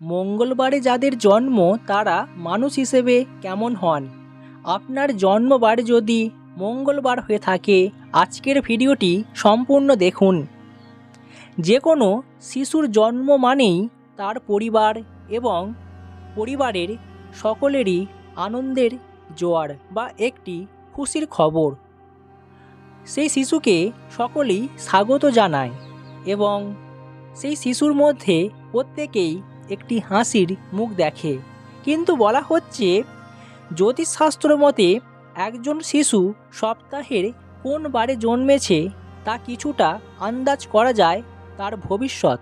মঙ্গলবারে যাদের জন্ম, তারা মানুষ হিসেবে কেমন হন? আপনার জন্মবার যদি মঙ্গলবার হয়ে থাকে, আজকের ভিডিওটি সম্পূর্ণ দেখুন। যে কোনো শিশুর জন্ম মানেই তার পরিবার এবং পরিবারের সকলেরই আনন্দের জোয়ার বা একটি খুশির খবর। সেই শিশুকে সকলেই স্বাগত জানায় এবং সেই শিশুর মধ্যে প্রত্যেকেই একটি হাসির মুখ দেখে। কিন্তু বলা হচ্ছে, জ্যোতিষশাস্ত্র মতে একজন শিশু সপ্তাহের কোন বারে জন্মেছে তা কিছুটা আন্দাজ করা যায় তার ভবিষ্যৎ।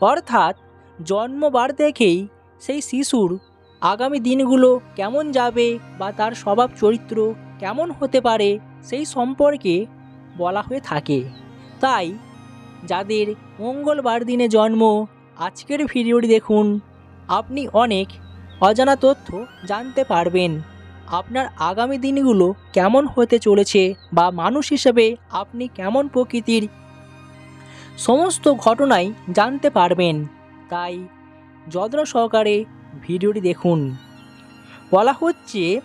অর্থাৎ জন্মবার দেখেই সেই শিশুর আগামী দিনগুলো কেমন যাবে বা তার স্বভাব চরিত্র কেমন হতে পারে সেই সম্পর্কে বলা হয়ে থাকে। তাই যাদের মঙ্গলবার দিনে জন্ম আজকের ভিডিওটি দেখুন। আপনি অনেক অজানা তথ্য জানতে পারবেন। আপনার আগামী দিনগুলো কেমন হতে চলেছে বা মানুষ হিসেবে আপনি কেমন প্রকৃতির সমস্ত ঘটনাই জানতে পারবেন। তাই যত্ন সহকারে ভিডিওটি দেখুন। বলা হচ্ছে,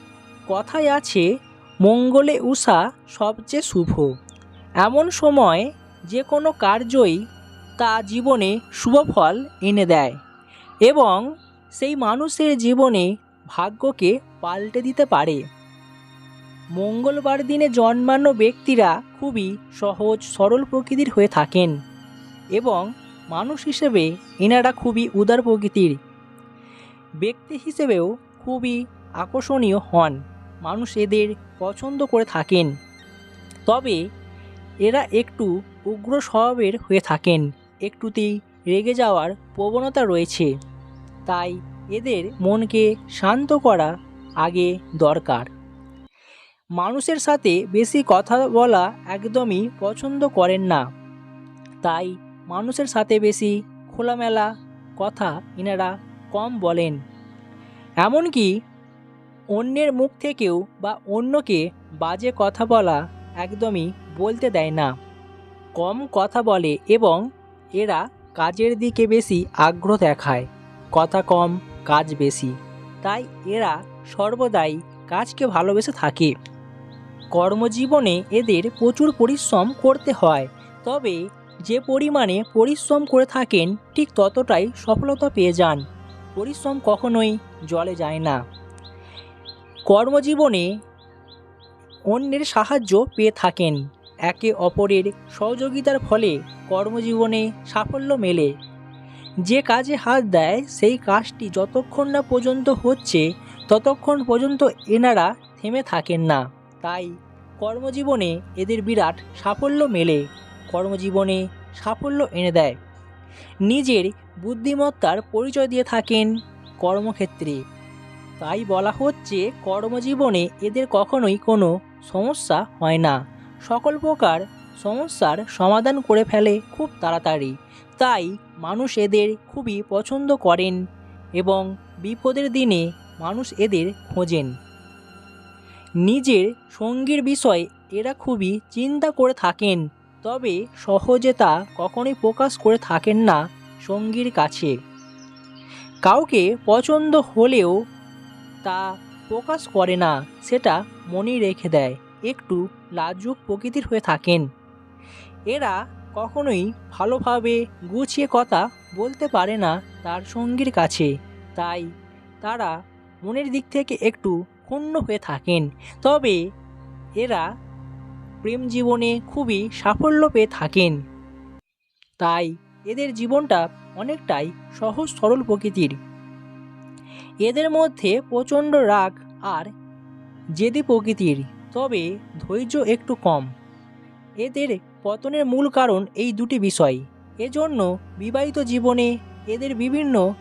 কথায় আছে, মঙ্গলে উষা সবচেয়ে শুভ। এমন সময় যে কোনো কার্যই তা জীবনে শুভ ফল এনে দেয় এবং সেই মানুষের জীবনে ভাগ্যকে পাল্টে দিতে পারে। মঙ্গলবার দিনে জন্মানো ব্যক্তিরা খুবই সহজ, সরল প্রকৃতির হয়ে থাকেন এবং মানুষ হিসেবে এনারা খুবই উদার প্রকৃতির। ব্যক্তি হিসেবেও খুবই আকর্ষণীয় হন, মানুষ এদের পছন্দ করে থাকেন। তবে এরা একটু উগ্র স্বভাবের হয়ে থাকেন। একটুতেই রেগে যাওয়ার প্রবণতা রয়েছে। তাই এদের মনকে শান্ত করা আগে দরকার। মানুষের সাথে বেশি কথা বলা একদমই পছন্দ করেন না। তাই মানুষের সাথে বেশি খোলামেলা কথা এনারা কম বলেন। এমনকি অন্যের মুখ থেকেও বা অন্যকে বাজে কথা বলা একদমই বলতে দেয় না। কম কথা বলে এবং এরা কাজের দিকে বেশি আগ্রহ দেখায়, কথা কম, কাজ বেশি। তাই এরা সর্বদাই কাজকে ভালোবেসে থাকে। কর্মজীবনে এদের প্রচুর পরিশ্রম করতে হয়, তবে যে পরিমাণে পরিশ্রম করে থাকেন, ঠিক ততটাই সফলতা পেয়ে যান। পরিশ্রম কখনোই জলে যায় না। কর্মজীবনে অন্যের সাহায্য পেয়ে থাকেন। একে অপরের সহযোগিতার ফলে কর্মজীবনে সাফল্য মেলে। যে কাজে হাত দেয়, সেই কাজটি যতক্ষণ না পর্যন্ত হচ্ছে, ততক্ষণ পর্যন্ত এনারা থেমে থাকেন না। তাই কর্মজীবনে এদের বিরাট সাফল্য মেলে, কর্মজীবনে সাফল্য এনে দেয়। নিজের বুদ্ধিমত্তার পরিচয় দিয়ে থাকেন কর্মক্ষেত্রে। তাই বলা হচ্ছে, কর্মজীবনে এদের কখনোই কোনো সমস্যা হয় না। সকল প্রকার সমস্যার সমাধান করে ফেলে খুব তাড়াতাড়ি। তাই মানুষ এদের খুবই পছন্দ করেন এবং বিপদের দিনে মানুষ এদের খোঁজেন। নিজের সঙ্গীর বিষয়ে এরা খুবই চিন্তা করে থাকেন, তবে সহজে তা কখনোই প্রকাশ করে থাকেন না সঙ্গীর কাছে। কাউকে পছন্দ হলেও তা প্রকাশ করে না, সেটা মনে রেখে দেয়। একটু লাজুক প্রকৃতির হয়ে থাকেন। এরা কখনোই ভালোভাবে গুছিয়ে কথা বলতে পারে না তার সঙ্গীর কাছে। তাই তারা মনের দিক থেকে একটু ক্ষুণ্ণ হয়ে থাকেন। তবে এরা প্রেম জীবনে খুবই সাফল্য পেয়ে থাকেন। তাই এদের জীবনটা অনেকটাই সহজ সরল প্রকৃতির। এদের মধ্যে প্রচণ্ড রাগ আর জেদি প্রকৃতির। তবে ধৈর্য একটু কম। এদের পতনের মূল কারণ এই দুটি বিষয়। এজন্য বিবাহিত জীবনে এদের বিভিন্ন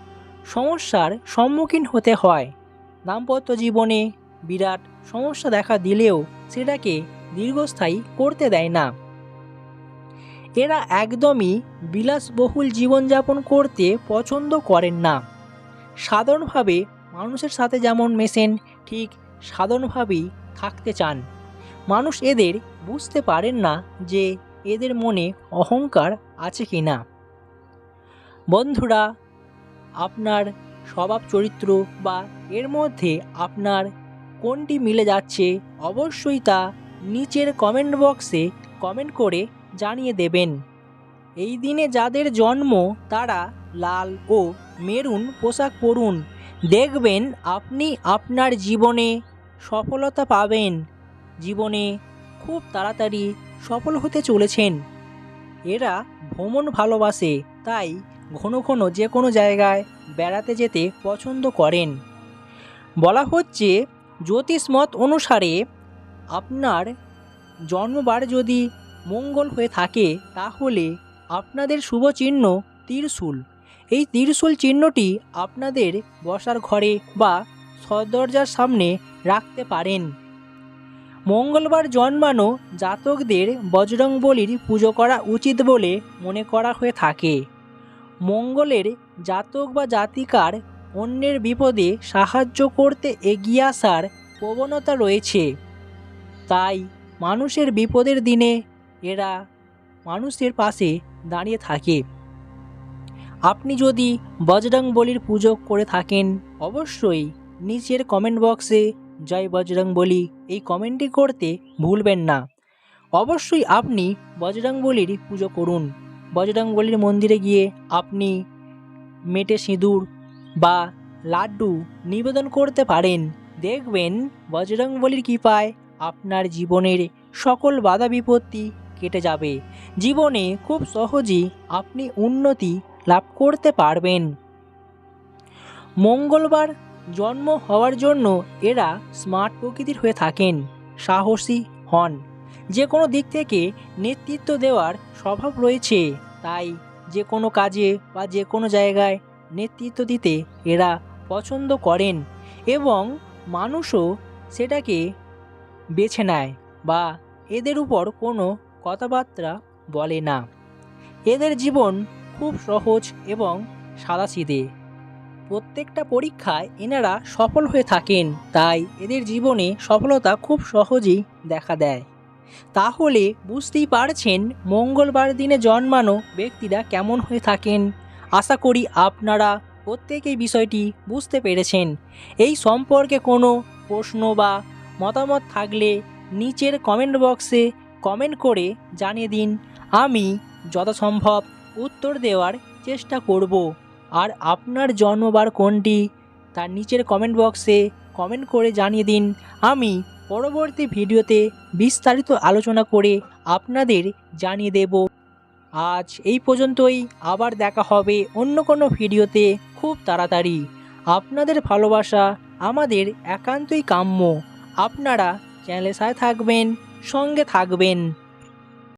সমস্যার সম্মুখীন হতে হয়। দাম্পত্য জীবনে বিরাট সমস্যা দেখা দিলেও সেটাকে দীর্ঘস্থায়ী করতে দেয় না। এরা একদমই বিলাসবহুল জীবনযাপন করতে পছন্দ করেন না। সাধারণভাবে মানুষের সাথে যেমন মেশেন, ঠিক সাধারণভাবেই থাকতে চান। মানুষ এদের বুঝতে পারেন না যে এদের মনে অহংকার আছে কি না। বন্ধুরা, আপনার স্বভাব চরিত্র বা এর মধ্যে আপনার কোনটি মিলে যাচ্ছে অবশ্যই তা নিচের কমেন্ট বক্সে কমেন্ট করে জানিয়ে দেবেন। এই দিনে যাদের জন্ম, তারা লাল ও মেরুন পোশাক পরুন। দেখবেন আপনি আপনার জীবনে সফলতা পাবেন। জীবনে খুব তাড়াতাড়ি সফল হতে চলেছেন। এরা ভ্রমণ ভালোবাসে, তাই ঘন ঘন যে কোনো জায়গায় বেড়াতে যেতে পছন্দ করেন। বলা হচ্ছে, জ্যোতিষমত অনুসারে আপনার জন্মবার যদি মঙ্গল হয়ে থাকে, তাহলে আপনাদের শুভ চিহ্ন ত্রিশূল। এই ত্রিশূল চিহ্নটি আপনাদের বসার ঘরে বা সদরজার সামনে রাখতে পারেন। মঙ্গলবার জন্মানো জাতকদের বজরংবলির পুজো করা উচিত বলে মনে করা হয়ে থাকে। মঙ্গলের জাতক বা জাতিকার অন্যের বিপদে সাহায্য করতে এগিয়ে আসার প্রবণতা রয়েছে। তাই মানুষের বিপদের দিনে এরা মানুষের পাশে দাঁড়িয়ে থাকে। আপনি যদি বজরং বলির পুজো করে থাকেন, অবশ্যই নিচের কমেন্ট বক্সে জয় বজরং বলি, এই কমেন্টটি করতে ভুলবেন না। অবশ্যই আপনি বজরং বলির পুজো করুন। বজরং বলির মন্দিরে গিয়ে আপনি মেটে সিঁদুর বা লাড্ডু নিবেদন করতে পারেন। দেখবেন বজরং বলির কৃপায় আপনার জীবনের সকল বাধা বিপত্তি কেটে যাবে। জীবনে খুব সহজেই আপনি উন্নতি লাভ করতে পারবেন। মঙ্গলবার জন্ম হওয়ার জন্য এরা স্মার্ট প্রকৃতির হয়ে থাকেন, সাহসী হন। যে কোনো দিক থেকে নেতৃত্ব দেওয়ার স্বভাব রয়েছে, তাই যে কোনো কাজে বা যে কোনো জায়গায় নেতৃত্ব দিতে এরা পছন্দ করেন এবং মানুষও সেটাকে বেছে নেয় বা এদের উপর কোনো কথাবার্তা বলে না। এদের জীবন খুব সহজ এবং সাদাসিধে প্রত্যেকটা পরীক্ষায় এনারা সফল হয়ে থাকেন, তাই এদের জীবনে সফলতা খুব সহজেই দেখা দেয়। তাহলে বুঝতেই পারছেন মঙ্গলবার দিনে জন্মানো ব্যক্তিরা কেমন হয়ে থাকেন। আশা করি আপনারা প্রত্যেকেই বিষয়টি বুঝতে পেরেছেন। এই সম্পর্কে কোনো প্রশ্ন বা মতামত থাকলে নিচের কমেন্ট বক্সে কমেন্ট করে জানিয়ে দিন। আমি যথাসম্ভব উত্তর দেওয়ার চেষ্টা করব। আর আপনার জন্মবার কোনটি? তার নিচের কমেন্ট বক্সে কমেন্ট করে জানিয়ে দিন। আমি পরবর্তী ভিডিওতে বিস্তারিত আলোচনা করে আপনাদের জানিয়ে দেব। আজ এই পর্যন্তই। আবার দেখা হবে অন্য কোনো ভিডিওতে। খুব তাড়াতাড়ি। আপনাদের ভালোবাসা আমাদের একান্তই কাম্য। আপনারা চ্যানেলের সাথে থাকবেন, সঙ্গে থাকবেন।